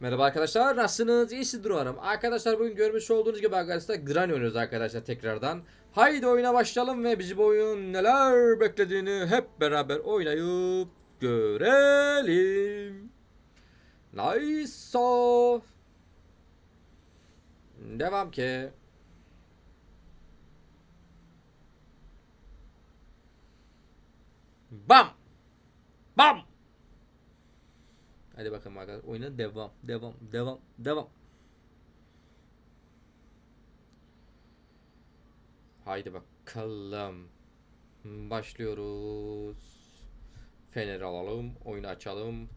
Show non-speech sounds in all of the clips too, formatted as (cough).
Merhaba arkadaşlar nasılsınız? İyisindir umarım. Arkadaşlar bugün görmüş olduğunuz gibi arkadaşlar Granny oynuyoruz arkadaşlar tekrardan. Haydi oyuna başlayalım ve bizi bu oyun neler beklediğini hep beraber oynayıp görelim. Nice. Devam ki. Bam. Bam. Hadi bakalım arkadaşlar. Oyuna devam. Devam. Devam. Devam. Haydi bakalım. Başlıyoruz. Fener alalım. Oyunu açalım.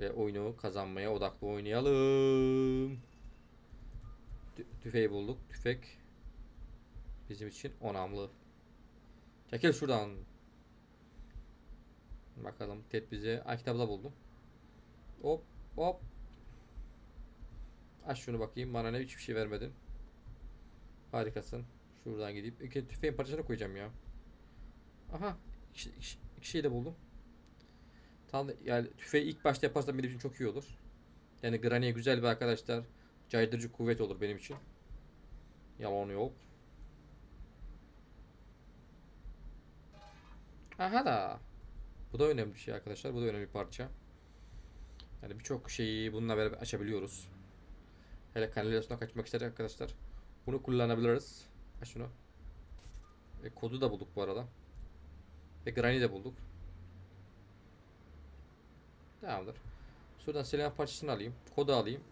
Ve oyunu kazanmaya odaklı oynayalım. Tü tüfeği bulduk. Tüfek bizim için önemli. Çekil şuradan. Bakalım Ted bize Ay buldum. Hop hop. Aç şunu bakayım. Bana ne hiçbir şey vermedin. Harikasın. Şuradan gidip iki tüfeğin parçasını koyacağım ya. Aha. İki, iki, şey de buldum. Tam yani tüfeği ilk başta yaparsam benim için çok iyi olur. Yani Granny'e güzel bir arkadaşlar caydırıcı kuvvet olur benim için. Yalan yok. Aha da. Bu da önemli bir şey arkadaşlar. Bu da önemli bir parça. Yani birçok şeyi bununla beraber açabiliyoruz. Hele kanalizasyona kaçmak ister arkadaşlar. Bunu kullanabiliriz. Aç şunu. Ve kodu da bulduk bu arada. Ve Granny de bulduk. Tamamdır. Şuradan silah parçasını alayım. Kodu alayım.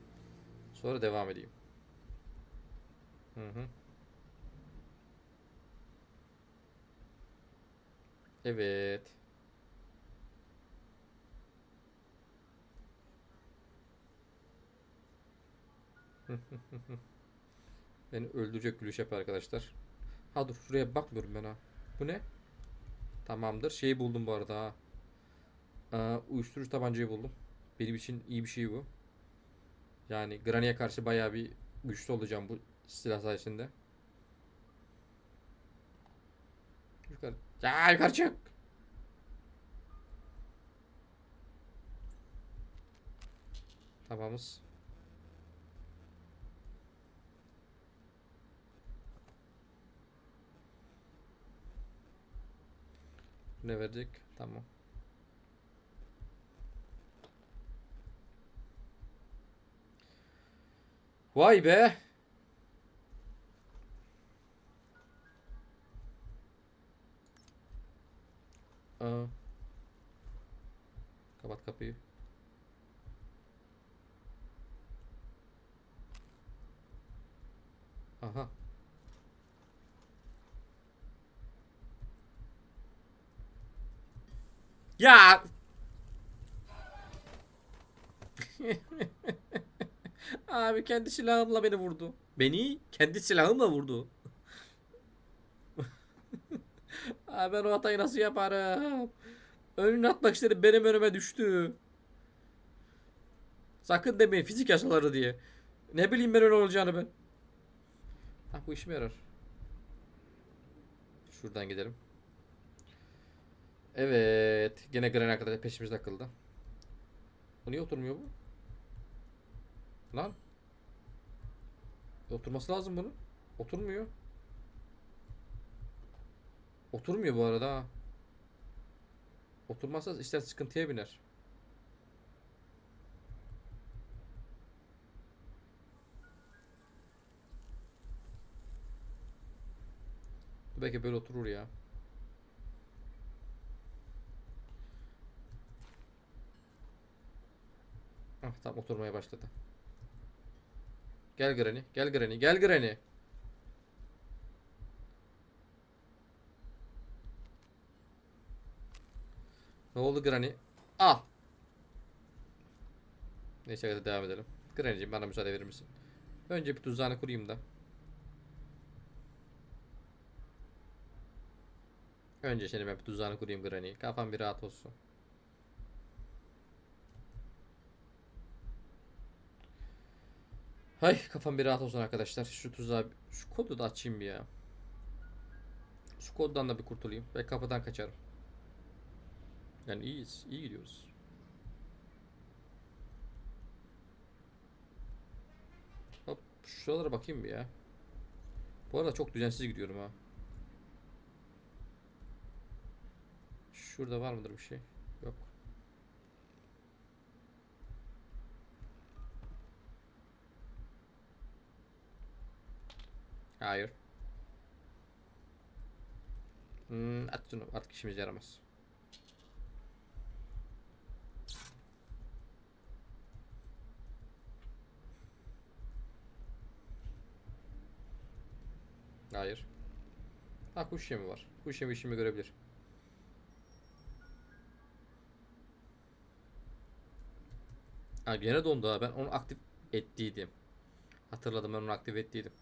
Sonra devam edeyim. Hı hı. Evet. (laughs) Beni öldürecek gülüş yapıyor arkadaşlar. Ha dur şuraya bakmıyorum ben ha. Bu ne? Tamamdır. Şeyi buldum bu arada ha. Aa, uyuşturucu tabancayı buldum. Benim için iyi bir şey bu. Yani Granny'e karşı bayağı bir güçlü olacağım bu silah sayesinde. Yukarı. Ya yukarı çık. Tamamız. Ne verecek? Tamam. Vay be? Aa. Kapat kapıyı. Aha. Ya. (laughs) Abi kendi silahımla beni vurdu. Beni kendi silahımla vurdu. (laughs) Abi ben o hatayı nasıl yaparım? Önüne atmak istedim benim önüme düştü. Sakın demeyin fizik yasaları diye. Ne bileyim ben öyle olacağını ben. Ha bu işime yarar. Şuradan gidelim. Evet. Gene Granny arkadaşlar peşimizde takıldı. Bu niye oturmuyor bu? Lan. E, Oturması lazım bunun. Oturmuyor. Oturmuyor bu arada ha. Oturmazsa işler sıkıntıya biner. Belki böyle oturur ya. Ah tam oturmaya başladı. Gel Granny, gel Granny, gel Granny. Ne oldu Granny? Al. Neyse hadi devam edelim. Granny'ciğim bana müsaade verir misin? Önce bir tuzağını kurayım da. Önce şimdi ben bir tuzağını kurayım Granny. Kafam bir rahat olsun. Hay kafam bir rahat olsun arkadaşlar. Şu tuzağı şu kodu da açayım bir ya. Şu koddan da bir kurtulayım ve kapıdan kaçarım. Yani iyiyiz. iyi gidiyoruz. Hop şuralara bakayım bir ya. Bu arada çok düzensiz gidiyorum ha. Şurada var mıdır bir şey? Hayır. Hmm, at şunu. Artık işimize yaramaz. Hayır. Ha kuş yemi var. Kuş yemi işimi görebilir. Ha gene dondu ha. Ben onu aktif ettiydim. Hatırladım ben onu aktif ettiydim.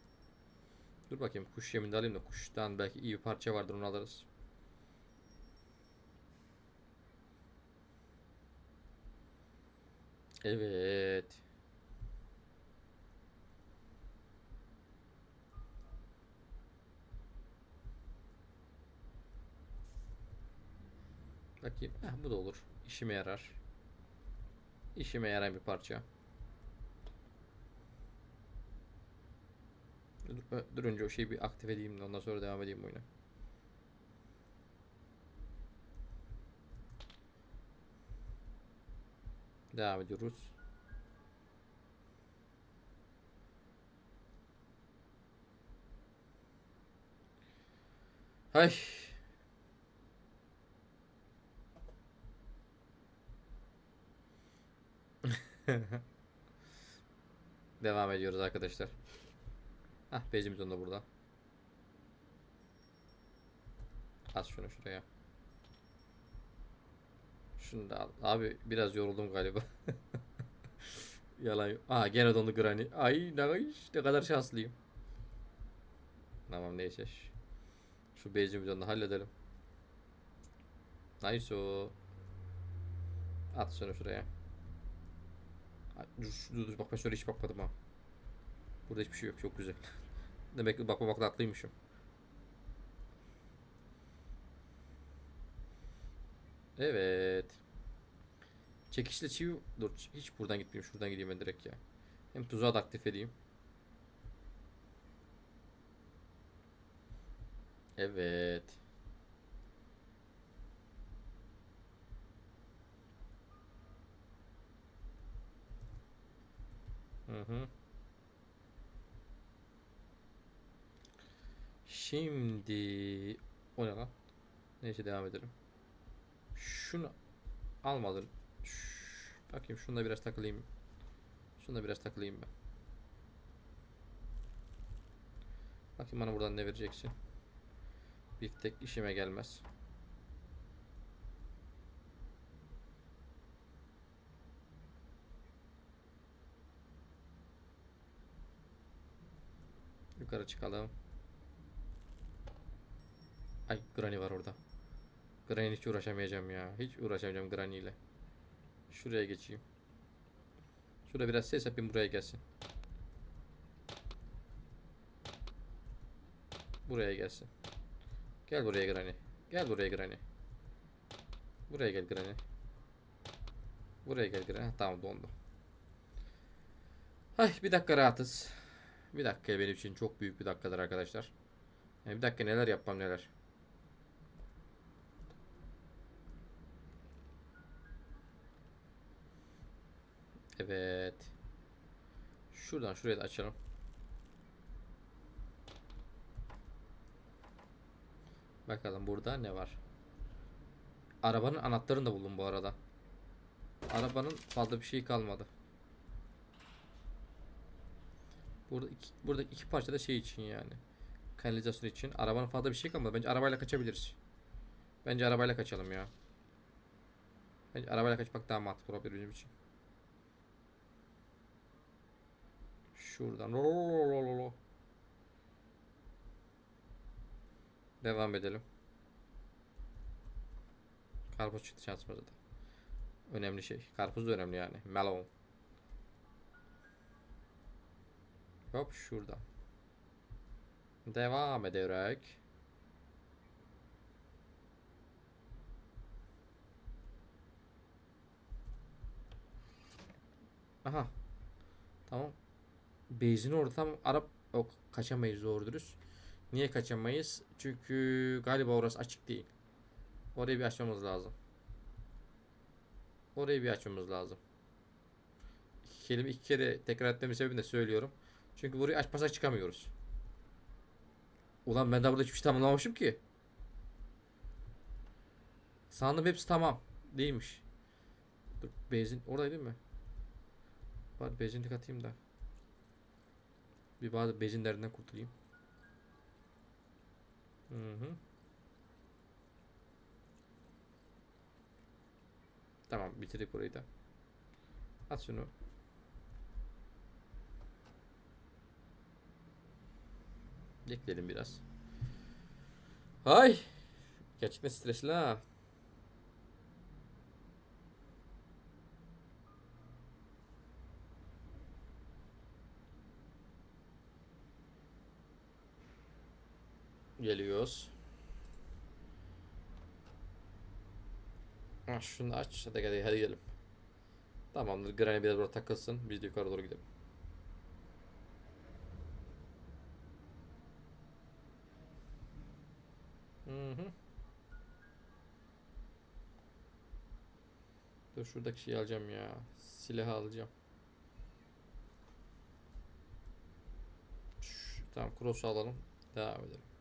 Dur bakayım kuş yemini alayım da kuştan belki iyi bir parça vardır onu alırız. Evet. Bakayım. Heh, bu da olur. İşime yarar. İşime yarayan bir parça. Dur, önce o şeyi bir aktif edeyim de ondan sonra devam edeyim oyuna. Devam ediyoruz. Hay. (laughs) Devam ediyoruz arkadaşlar. Hah bezimiz onda burada. Az şunu şuraya. Şunu da al. Abi biraz yoruldum galiba. (laughs) Yalan yok. Aa gene dondu Granny. Ay ne, ne kadar şanslıyım. Tamam neyse. Şu bezimizi onu halledelim. Nice o. At şunu şuraya. Ay, Dur, dur, dur bak ben şöyle hiç bakmadım ha. Burada hiçbir şey yok. Çok güzel. Demek ki bakmamakla haklıymışım. Evet. Çekişle çivi... Dur hiç buradan gitmeyeyim. Şuradan gideyim ben direkt ya. Hem tuzağı da aktif edeyim. Evet. Hı hı. Şimdi o ne lan? Neyse devam edelim. Şunu almadım. Bakayım şunda biraz takılayım. Şunda biraz takılayım ben. Bakayım bana buradan ne vereceksin. Biftek işime gelmez. Yukarı çıkalım. Ay Granny var orada. Granny hiç uğraşamayacağım ya. Hiç uğraşamayacağım Granny ile. Şuraya geçeyim. Şurada biraz ses yapayım buraya gelsin. Buraya gelsin. Gel buraya Granny. Gel buraya Granny. Buraya gel Granny. Buraya gel Granny. Heh, Tamam dondu. Ay bir dakika rahatız. Bir dakika benim için çok büyük bir dakikadır arkadaşlar. Yani bir dakika neler yapmam neler. Evet. Şuradan şuraya da açalım. Bakalım burada ne var. Arabanın anahtarını da buldum bu arada. Arabanın fazla bir şey kalmadı. Burada iki, burada iki parça da şey için yani. Kanalizasyon için. Arabanın fazla bir şey kalmadı. Bence arabayla kaçabiliriz. Bence arabayla kaçalım ya. Bence arabayla kaçmak daha mantıklı olabilir bizim için. Şuradan. Lololololo. Devam edelim. Karpuz çıktı şansımıza da. Önemli şey. Karpuz da önemli yani. Melon. Hop şuradan. Devam ederek. Aha. Tamam. Beyzin orada tam Arap yok kaçamayız doğru dürüst. Niye kaçamayız? Çünkü galiba orası açık değil. Orayı bir açmamız lazım. Orayı bir açmamız lazım. İki kelime iki kere tekrar etmemin sebebini de söylüyorum. Çünkü burayı açmasak çıkamıyoruz. Ulan ben daha burada hiçbir şey tamamlamamışım ki. Sandım hepsi tamam. Değilmiş. Dur benzin oradaydı değil mi? Bari benzinlik atayım da. Bir bazı benzinlerinden kurtulayım. Hı hı. Tamam bitirdik burayı da. At şunu. Bekleyelim biraz. Hay. Gerçekten stresli ha. Geliyoruz. Ha, şunu aç. Hadi hadi, hadi gidelim. Tamamdır. Granny biraz burada takılsın. Biz de yukarı doğru gidelim. Hı hı. Dur şuradaki şeyi alacağım ya. Silahı alacağım. Tamam cross'u alalım. Devam edelim.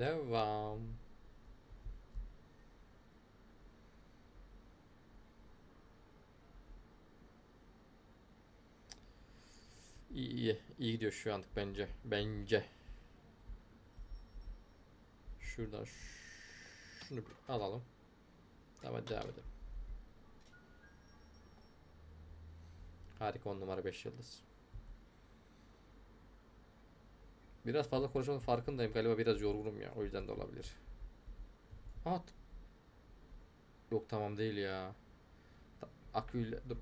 Devam. İyi iyi. iyi gidiyor şu anlık bence. Bence. Şuradan şunu bir alalım. Tamam devam edelim. Harika 10 numara 5 yıldız. Biraz fazla konuşmanın farkındayım. Galiba biraz yorgunum ya. O yüzden de olabilir. At. Yok tamam değil ya. Aküyle dur.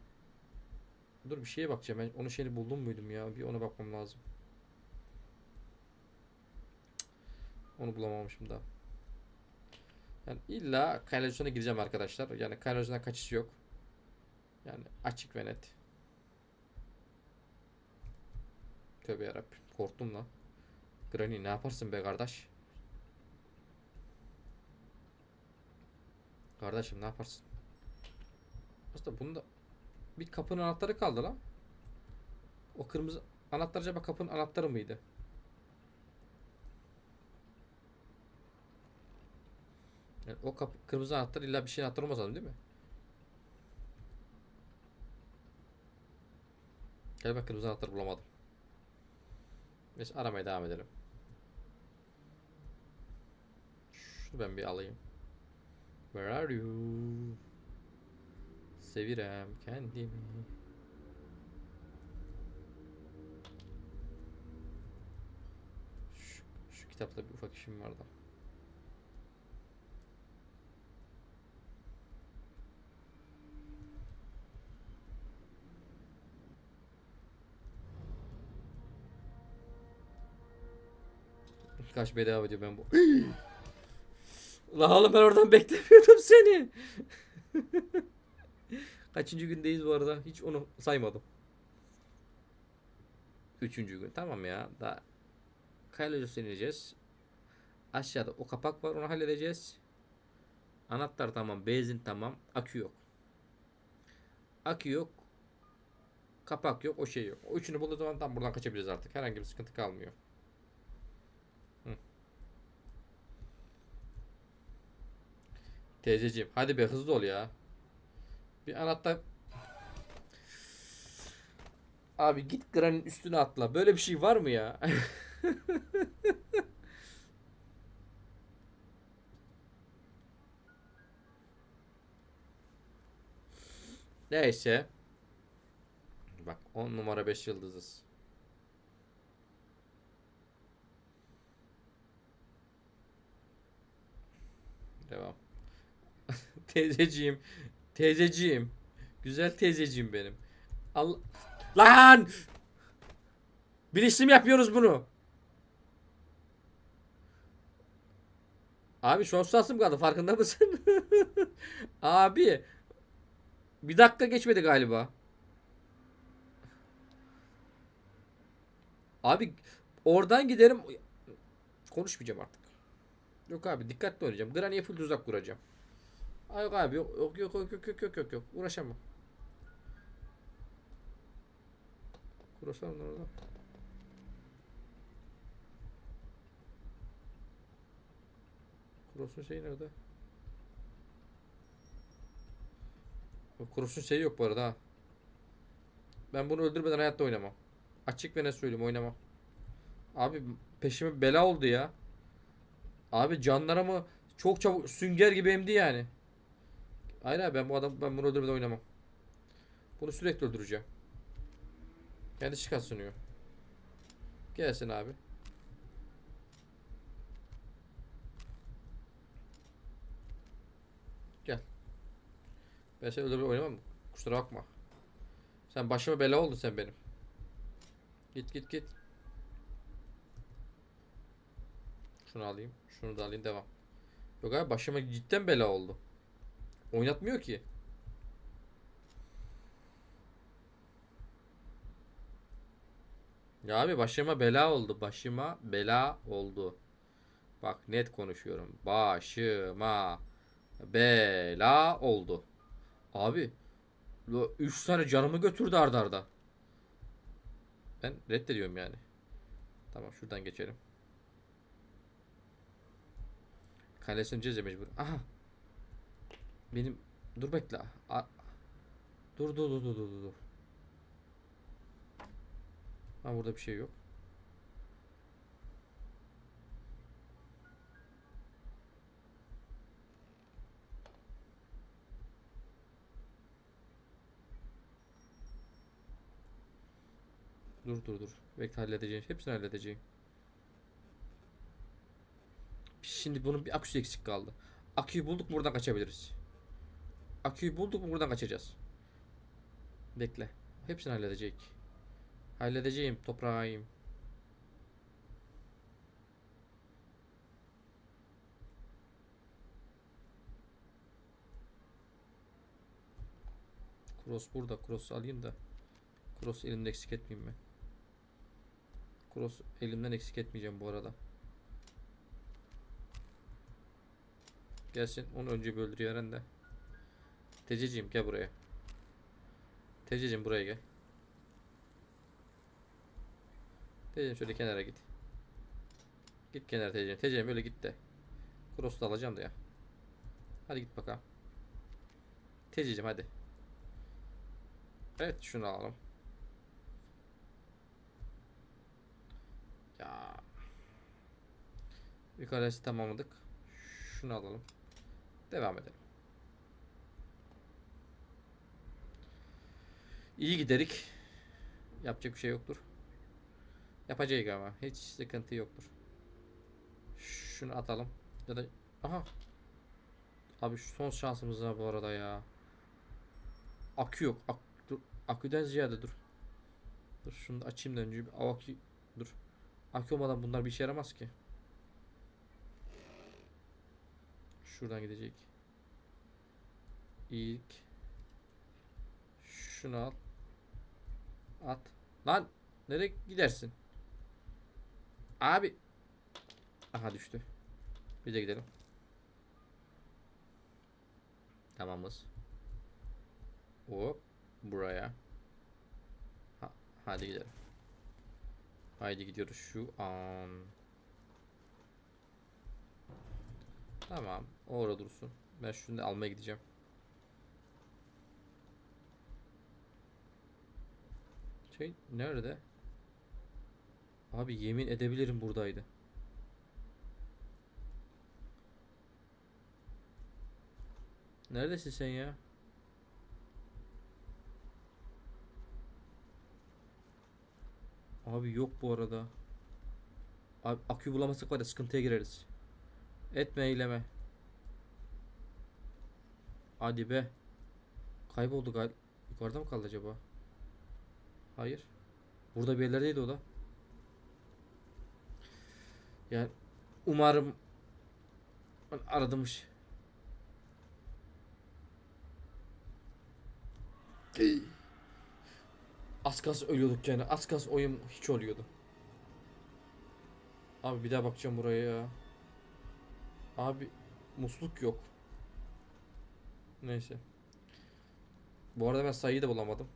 Dur bir şeye bakacağım. Ben onun şeyini buldum muydum ya? Bir ona bakmam lazım. Onu bulamamışım da. Yani illa kanalizasyona gireceğim arkadaşlar. Yani kanalizasyona kaçış yok. Yani açık ve net. Tövbe yarabbim. Korktum lan. Granny ne yaparsın be kardeş? Kardeşim ne yaparsın? Aslında bunda bir kapının anahtarı kaldı lan. O kırmızı anahtar acaba kapının anahtarı mıydı? Yani o kapı, kırmızı anahtar illa bir şeyin anahtarı olmaz değil mi? Galiba kırmızı anahtar bulamadım. Neyse aramaya devam edelim. Şunu ben bir alayım. Where are you? Sevirem kendimi. Şu, şu kitapta bir ufak işim vardı. Kaç bedava ediyor ben bu. Lan oğlum ben oradan (laughs) beklemiyordum seni. (laughs) Kaçıncı gündeyiz bu arada? Hiç onu saymadım. Üçüncü gün. Tamam ya. Daha Kayalıcı ineceğiz. Aşağıda o kapak var onu halledeceğiz. Anahtar tamam. Benzin tamam. Akü yok. Akü yok. Kapak yok. O şey yok. O üçünü bulduğu zaman tam buradan kaçabiliriz artık. Herhangi bir sıkıntı kalmıyor. Teyzeciğim hadi be hızlı ol ya. Bir anahtar. Abi git Granny'nin üstüne atla. Böyle bir şey var mı ya? (laughs) Neyse. Bak 10 numara 5 yıldızız. Devam. (laughs) Teyzeciğim. Teyzeciğim. Güzel teyzeciğim benim. Al Lan! Bilinçli mi yapıyoruz bunu? Abi son şansım kaldı farkında mısın? (laughs) Abi bir dakika geçmedi galiba. Abi oradan giderim. Konuşmayacağım artık. Yok abi dikkatli oynayacağım. Granny'e full tuzak kuracağım. Ay yok abi yok yok yok yok yok yok yok yok uğraşamam. Kurasam orada. Kuros'un şeyi nerede? O Kuros'un şeyi yok bu arada ha. Ben bunu öldürmeden hayatta oynamam. Açık ve ne söyleyeyim oynamam. Abi peşime bela oldu ya. Abi canlarımı çok çabuk sünger gibi emdi yani. Hayır abi ben bu adam ben bunu öldürmeden oynamam. Bunu sürekli öldüreceğim. Kendisi kazanıyor. Gelsin abi. Gel. Ben seni öldürmeden oynamam. Kusura bakma. Sen başıma bela oldun sen benim. Git git git. Şunu alayım. Şunu da alayım devam. Yok abi başıma cidden bela oldu. Oynatmıyor ki. Ya abi başıma bela oldu. Başıma bela oldu. Bak net konuşuyorum. Başıma bela oldu. Abi 3 tane canımı götürdü ardarda. arda. Ben reddediyorum yani. Tamam şuradan geçelim. Kalesini mecbur. Aha. Benim dur bekle. A- dur dur dur dur dur dur. Ha burada bir şey yok. Dur dur dur. Bekle halledeceğim. Hepsini halledeceğim. Şimdi bunun bir aküsü eksik kaldı. Aküyü bulduk buradan kaçabiliriz. Aküyü bulduk mu buradan kaçacağız. Bekle. Hepsini halledecek. Halledeceğim toprağım. Cross burada. Cross alayım da. Cross elimde eksik etmeyeyim mi? Cross elimden eksik etmeyeceğim bu arada. Gelsin. Onu önce bir öldürüyor Eren de. Tececiğim gel buraya. Tececiğim buraya gel. Tececiğim şöyle kenara git. Git kenara Tececiğim. Tececiğim öyle git de. Cross'u alacağım da ya. Hadi git bakalım. Tececiğim hadi. Evet şunu alalım. Ya. Yukarısı tamamladık. Şunu alalım. Devam edelim. İyi giderik. Yapacak bir şey yoktur. Yapacağız ama. Hiç sıkıntı yoktur. Şunu atalım. Ya da aha. Abi şu son şansımız var bu arada ya. Akü yok. Ak dur. Aküden ziyade dur. Dur şunu açayım da önce. Akü dur. Akü olmadan bunlar bir işe yaramaz ki. Şuradan gidecek. İlk şunu al. At. Lan nereye gidersin? Abi. Aha düştü. Bir de gidelim. Tamamız. Hop buraya. Ha, hadi gidelim. Haydi gidiyoruz şu an. Tamam. Orada dursun. Ben şunu da almaya gideceğim. Şey nerede? Abi yemin edebilirim buradaydı. Neredesin sen ya? Abi yok bu arada. Abi akü bulamazsak var ya sıkıntıya gireriz. Etme eyleme. Hadi be. Kayboldu gal. Yukarıda mı kaldı acaba? Hayır. Burada bir yerlerdeydi o da. Yani umarım aradımış. Az kalsın ölüyorduk yani. Az kalsın oyun hiç oluyordu. Abi bir daha bakacağım buraya ya. Abi musluk yok. Neyse. Bu arada ben sayıyı da bulamadım.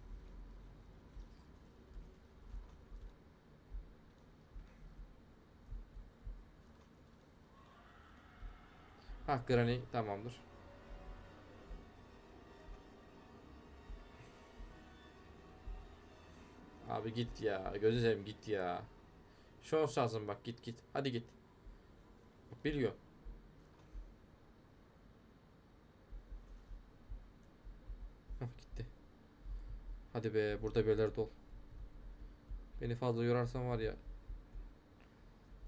Ha Granny tamamdır. Abi git ya. Gözü seveyim git ya. Şans lazım bak git git. Hadi git. Biliyor. Hah gitti. Hadi be burada beyler dol. Beni fazla yorarsan var ya.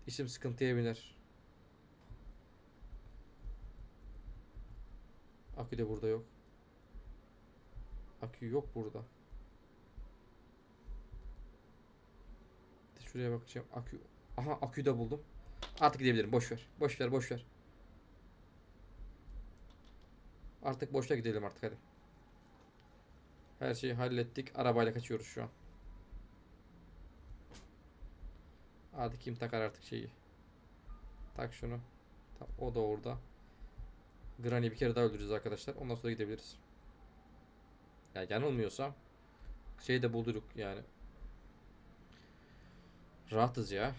İşim sıkıntıya biner. Akü de burada yok. Akü yok burada. Şuraya bakacağım. Akü. Aha aküyü de buldum. Artık gidebilirim. Boş ver. Boş ver, boş ver. Artık boşta gidelim artık hadi. Her şeyi hallettik. Arabayla kaçıyoruz şu an. Hadi kim takar artık şeyi. Tak şunu. O da orada. Granny'i bir kere daha öldüreceğiz arkadaşlar. Ondan sonra gidebiliriz. Yani yanılmıyorsam şeyi de bulduk yani. Rahatız ya.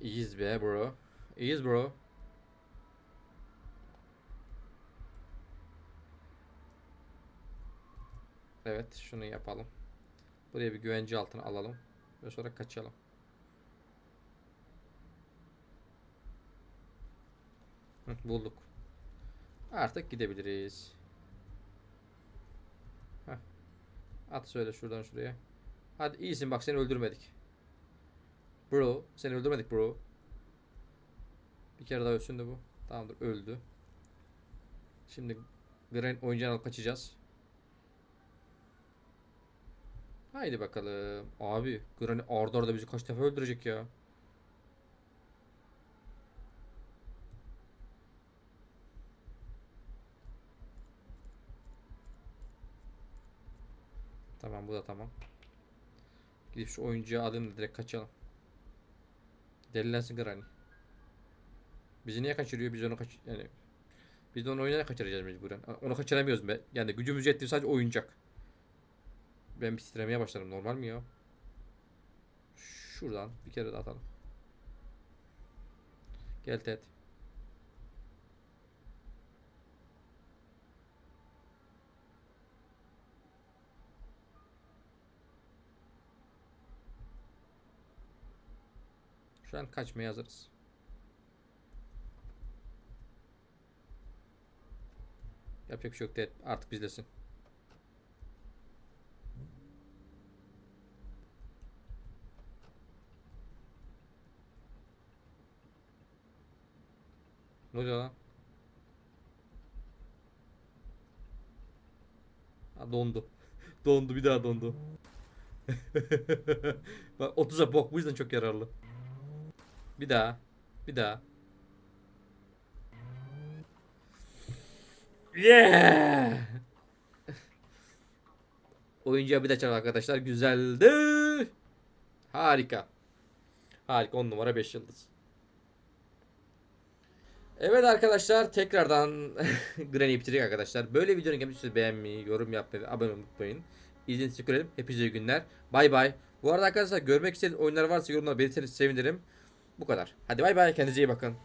İyiyiz be bro. İyiyiz bro. Evet şunu yapalım. Buraya bir güvence altına alalım. Ve sonra kaçalım. Hı, bulduk. Artık gidebiliriz. Heh. At söyle şuradan şuraya. Hadi iyisin bak seni öldürmedik. Bro seni öldürmedik bro. Bir kere daha ölsün de bu. Tamamdır öldü. Şimdi Gren oyuncağını alıp kaçacağız. Haydi bakalım. Abi Granny arda arda bizi kaç defa öldürecek ya. Tamam bu da tamam. Gidip şu oyuncağı alayım da direkt kaçalım. Delilensin Granny. Bizi niye kaçırıyor? Biz onu kaç yani biz de onu oyuna kaçıracağız mecburen. Onu kaçıramıyoruz be. Yani gücümüz yettiği sadece oyuncak. Ben bir titremeye başladım. Normal mi ya? Şuradan bir kere daha atalım. Gel Ted. Şu an kaçmaya hazırız. Yapacak bir şey yok Ted. Artık bizdesin. Ne oluyor lan? Ha, dondu. (laughs) dondu bir daha dondu. (laughs) Bak 30'a bok bu yüzden çok yararlı. Bir daha. Bir daha. Yeah! Oyuncağı bir de çal arkadaşlar. Güzeldi. Harika. Harika 10 numara 5 yıldız. Evet arkadaşlar tekrardan (laughs) Granny'i bitirdik arkadaşlar. Böyle videonun gelmişsiniz beğenmeyi, yorum yapmayı ve abone olmayı unutmayın. İzlediğiniz için teşekkür ederim. Hepinize iyi günler. Bay bay. Bu arada arkadaşlar görmek istediğiniz oyunlar varsa yorumlara belirtirseniz sevinirim. Bu kadar. Hadi bay bay. Kendinize iyi bakın.